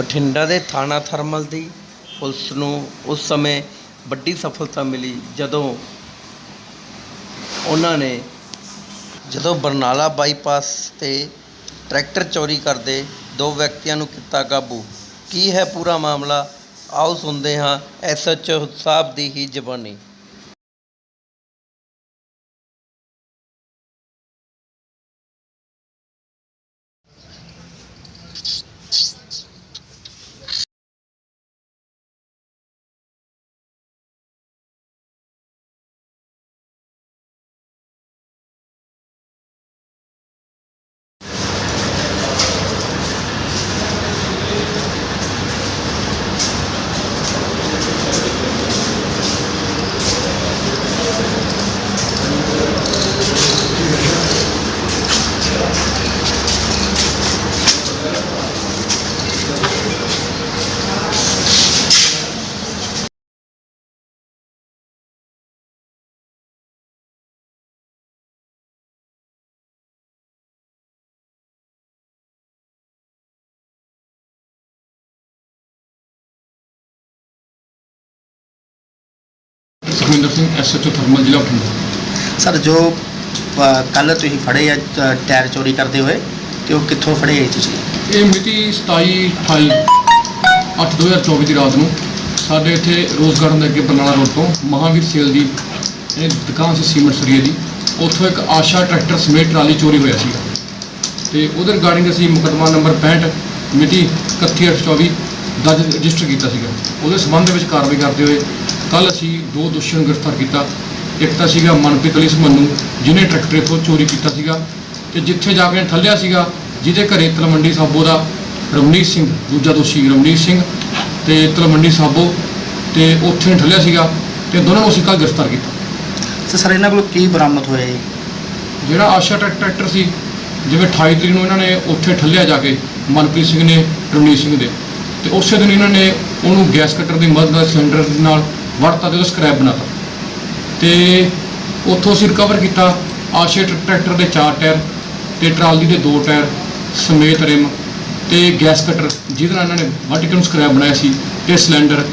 ਬਠਿੰਡਾ ਦੇ ਥਾਣਾ ਥਰਮਲ ਦੀ ਪੁਲਿਸ ਨੂੰ ਉਸ ਸਮੇਂ ਵੱਡੀ ਸਫਲਤਾ ਮਿਲੀ ਜਦੋਂ ਉਹਨਾਂ ਨੇ, ਜਦੋਂ ਬਰਨਾਲਾ ਬਾਈਪਾਸ ਤੇ ਟਰੈਕਟਰ ਚੋਰੀ ਕਰਦੇ ਦੋ ਵਿਅਕਤੀਆਂ ਨੂੰ ਕੀਤਾ ਕਾਬੂ। ਕੀ ਹੈ ਪੂਰਾ ਮਾਮਲਾ? ਆਓ ਸੁਣਦੇ ਹਾਂ ਐਸਐਚਓ ਸਾਹਿਬ ਦੀ ਹੀ ਜ਼ਬਾਨੀ। ਸੁਖਵਿੰਦਰ ਸਿੰਘ ਐਸਐਚਓ ਥਰਮਲ ਜ਼ਿਲ੍ਹਾ ਬਠਿੰਡਾ। ਸਰ ਜੋ ਕੱਲ ਤੁਸੀਂ ਫੜੇ ਆ ਅ, ਟਾਇਰ ਚੋਰੀ ਕਰਦੇ ਹੋਏ ਤੇ ਉਹ ਕਿੱਥੋਂ ਫੜੇ ਤੁਸੀਂ? ਇਹ ਮਿਤੀ 27 28 8 2024 ਦੀ ਰਾਤ ਨੂੰ ਸਾਡੇ ਇੱਥੇ ਰੋਜ਼ ਗਾਰਡਨ ਦੇ ਅੱਗੇ ਬਰਨਾਲਾ ਰੋਡ ਤੋਂ ਮਹਾਵੀਰ ਸੇਲ ਦੀ ਇਹ ਦੁਕਾਨ ਸੀ ਸੀਮੈਂਟ ਸਰੀਏ ਦੀ। ਉੱਥੋਂ ਇੱਕ ਆਸ਼ਾ ਟਰੈਕਟਰ ਸਮੇਤ ਟਰਾਲੀ ਚੋਰੀ ਹੋਇਆ ਸੀਗਾ। ਤੇ ਉਹਦੇ ਰਿਗਾਰਡਿੰਗ ਅਸੀਂ ਮੁਕੱਦਮਾ ਨੰਬਰ 65 ਮਿਤੀ 31/24 ਦਰਜ ਰਜਿਸਟਰ ਕੀਤਾ ਸੀਗਾ। ਉਹਦੇ ਸੰਬੰਧ ਦੇ ਵਿੱਚ ਕਾਰਵਾਈ ਕਰਦੇ ਹੋਏ ਕੱਲ ਅਸੀਂ ਦੋ ਦੋਸ਼ੀਆਂ ਨੂੰ ਗ੍ਰਿਫਤਾਰ ਕੀਤਾ। ਇੱਕ ਤਾਂ ਸੀਗਾ ਮਨਪ੍ਰੀਤ ਅਲੀ ਸਮੰਨੂ ਜਿਹਨੇ ਟਰੈਕਟਰ ਇੱਥੋਂ ਚੋਰੀ ਕੀਤਾ ਸੀਗਾ ਤੇ ਜਿੱਥੇ ਜਾ ਕੇ ਠੱਲਿਆ ਸੀਗਾ ਜਿਹਦੇ ਘਰੇ ਤਲਮੰਡੀ ਸਾਬੋ ਦਾ ਰਮਨੀਤ ਸਿੰਘ ਦੂਜਾ ਦੋਸ਼ੀ ਰਮਨੀਤ ਸਿੰਘ ਤੇ ਤਲਮੰਡੀ ਸਾਬੋ ਤੇ ਉੱਥੇ ਠੱਲਿਆ ਸੀਗਾ ਤੇ ਦੋਨਾਂ ਨੂੰ ਅਸੀਂ ਕੱਲ ਗ੍ਰਿਫਤਾਰ ਕੀਤਾ। ਤੇ ਸਰ ਇਹਨਾਂ ਕੋਲ ਕੀ ਬਰਾਮਦ ਹੋਇਆ ਜੀ? ਜਿਹੜਾ ਆਸ਼ਾ ਟਰੈਕ- ਟਰੈਕਟਰ ਸੀ ਜਿਵੇਂ 28 ਤਰੀਕ ਨੂੰ ਇਹਨਾਂ ਨੇ ਉੱਥੇ ਠੱਲਿਆ ਜਾ ਕੇ ਮਨਪ੍ਰੀਤ ਸਿੰਘ ਨੇ ਰਮਨੀਤ ਸਿੰਘ ਦੇ। ਤੇ ਉਸੇ ਦਿਨ ਇਹਨਾਂ ਨੇ ਉਹਨੂੰ ਗੈਸ ਕਟਰ ਦੀ ਮਦਦ ਨਾਲ ਸਿਲੰਡਰ ਨਾਲ ਵੜਤਾ ਤੇ ਉਹਦਾ ਸਕ੍ਰੈਪ ਬਣਾਤਾ। ਤੇ ਉੱਥੋਂ ਅਸੀਂ ਰਿਕਵਰ ਕੀਤਾ ਆਸ਼ੇ ਟਰ- ਟਰੈਕਟਰ ਦੇ ਚਾਰ ਟਾਇਰ ਤੇ ਟਰਾਲੀ ਦੇ ਦੋ ਟਾਇਰ ਸਮੇਤ ਰਿਮ ਤੇ ਗੈਸ ਕਟਰ ਜਿਹਦੇ ਨਾਲ ਇਹਨਾਂ ਨੇ ਵਰਟੀਕਲ ਨੂੰ ਸਕ੍ਰੈਪ ਬਣਾਇਆ ਸੀ ਤੇ ਸਿਲੰਡਰ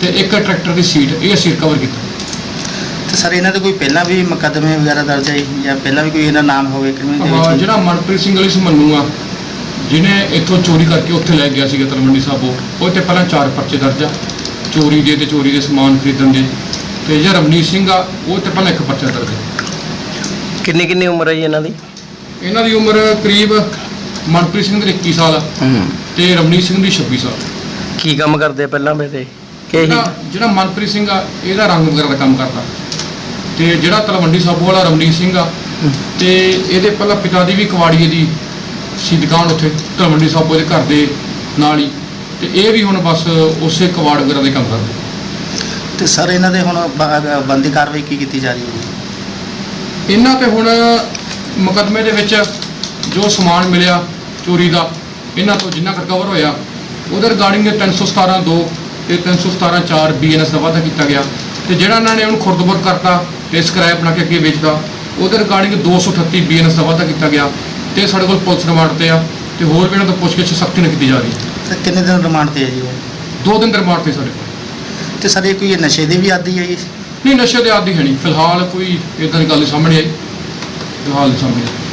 ਤੇ ਇੱਕ ਟਰੈਕਟਰ ਦੀ ਸੀਟ ਇਹ ਅਸੀਂ ਰਿਕਵਰ ਕੀਤਾ। ਤੇ ਸਰ ਇਹਨਾਂ ਦੇ ਕੋਈ ਪਹਿਲਾਂ ਵੀ ਮੁਕੱਦਮੇ ਵਗੈਰਾ ਦਰਜ ਹੈ ਜੀ? ਪਹਿਲਾਂ ਵੀ ਕੋਈ ਇਹਨਾਂ ਨਾਮ ਹੋਵੇ ਕ੍ਰਿਮੀਨਲ ਦੇ ਵਿੱਚ? ਜਿਹੜਾ ਮਨਪ੍ਰੀਤ ਸਿੰਘ ਵਾਲੀ ਸਮੰਨੂ ਆ ਜਿਹਨੇ ਇੱਥੋਂ ਚੋਰੀ ਕਰਕੇ ਉੱਥੇ ਲੈ ਗਿਆ ਸੀਗਾ ਤਲਵੰਡੀ ਸਾਬੋ ਉਹ ਤੇ ਪਹਿਲਾਂ ਚਾਰ ਪਰਚੇ ਦਰਜ ਆ। ਚੋਰੀ ਦੇ ਤੇ ਚੋਰੀ ਦੇ ਸਮਾਨ ਖਰੀਦਣ ਦੇ। ਤੇ ਜਿਹੜਾ ਰਵਨੀਤ ਸਿੰਘ ਆ ਉਹ ਤੇ ਪਹਿਲਾਂ ਇੱਕ ਪਰਚਾ ਦਰਜ ਆ ਕਿੰਨੀ ਕਿੰਨੀ ਉਮਰ ਹੈ ਜੀ ਇਹਨਾਂ ਦੀ? ਇਹਨਾਂ ਦੀ ਉਮਰ ਕਰੀਬ ਮਨਪ੍ਰੀਤ ਸਿੰਘ ਦੀ 21 ਸਾਲ ਆ ਹੂੰ। ਤੇ ਰਵਨੀਤ ਸਿੰਘ ਦੀ 26 ਸਾਲ। ਕੀ ਕੰਮ ਕਰਦੇ ਪਹਿਲਾਂ ਬੇਟੇ ਕਿ ਇਹੀ ਜਿਹੜਾ ਜਿਹੜਾ ਮਨਪ੍ਰੀਤ ਸਿੰਘ ਆ ਇਹਦਾ ਰੰਗ ਵਗੈਰਾ ਦਾ ਕੰਮ ਕਰਦਾ। ਤੇ ਜਿਹੜਾ ਤਲਵੰਡੀ ਸਾਬੋ ਵਾਲਾ ਰਵਨੀਤ ਸਿੰਘ ਆ ਤੇ ਇਹਦੇ ਪਹਿਲਾਂ ਪਿਤਾ ਦੀ ਵੀ ਕਵਾੜੀਏ ਦੀ ਸੀ ਦੁਕਾਨ ਉੱਥੇ ਤਲਵੰਡੀ ਸਾਬੋ ਦੇ ਘਰ ਦੇ ਨਾਲ ਹੀ। ਤੇ ਇਹ ਵੀ ਹੁਣ ਬਸ ਉਸੇ ਕਵਾੜ ਵਗੈਰਾ ਦੇ ਕੰਮ ਕਰਦਾ। ਤੇ ਸਰ ਇਹਨਾਂ ਦੇ ਹੁਣ ਬ- ਬੰਦੀ ਕਾਰਵਾਈ ਕੀ ਕੀਤੀ ਜਾ ਰਹੀ ਹੈ ਇਹਨਾਂ ਤੇ ਹੁਣ ਮੁਕੱਦਮੇ ਦੇ ਵਿੱਚ ਜੋ ਸਮਾਨ ਮਿਲਿਆ ਚੋਰੀ ਦਾ ਇਹਨਾਂ ਤੋਂ ਜਿੰਨਾ ਰਿਕਵਰ ਹੋਇਆ ਉਹਦੇ ਰਿਗਾਰਡਿੰਗ 317 2 ਤੇ 317 4 ਬੀਐਨਐਸ ਦਾ ਵਾਅਦਾ ਕੀਤਾ ਗਿਆ। ਤੇ ਜਿਹੜਾ ਇਹਨਾਂ ਨੇ ਉਹਨੂੰ ਖੁਰਦਬੁਰ ਕਰਤਾ ਤੇ ਸਕ੍ਰੈਪ ਬਣਾ ਕੇ ਅੱਗੇ ਵੇਚਦਾ ਉਹਦੇ ਰਿਗਾਰਡਿੰਗ 238 ਬੀਐਨਐਸ ਦਾ ਵਾਅਦਾ ਕੀਤਾ ਗਿਆ। ਤੇ ਸਾਡੇ ਕੋਲ ਪੁਲਿਸ ਰਿਮਾਂਡ ਤੇ ਆ ਤੇ ਹੋਰ ਵੀ ਇਹਨਾਂ ਤੋਂ ਪੁੱਛਗਿੱਛ ਸਖਤੀ ਨਾਲ ਕੀਤੀ ਜਾ ਰਹੀ ਹੈ। ਤੇ ਕਿੰਨੇ ਦਿਨ ਰਿਮਾਂਡ ਤੇ ਹੈ ਜੀ ਦੋ ਦਿਨ ਦੇ ਰਿਮਾਂਡ ਤੇ ਸਾਡੇ ਕੋਲ ਤੇ ਸਰ ਇਹ ਕੋਈ ਨਸ਼ੇ ਦੇ ਵੀ ਆਦੀ ਹੈ ਜੀ? ਨਹੀਂ ਨਸ਼ੇ ਦੇ ਆਦੀ ਹੈ ਨਹੀਂ। ਫਿਲਹਾਲ ਕੋਈ ਇਦਾਂ ਦੀ ਗੱਲ ਨਹੀਂ ਸਾਹਮਣੇ ਆਈ। ਫਿਲਹਾਲ ਨਹੀਂ ਸਾਹਮਣੇ ਆਈ।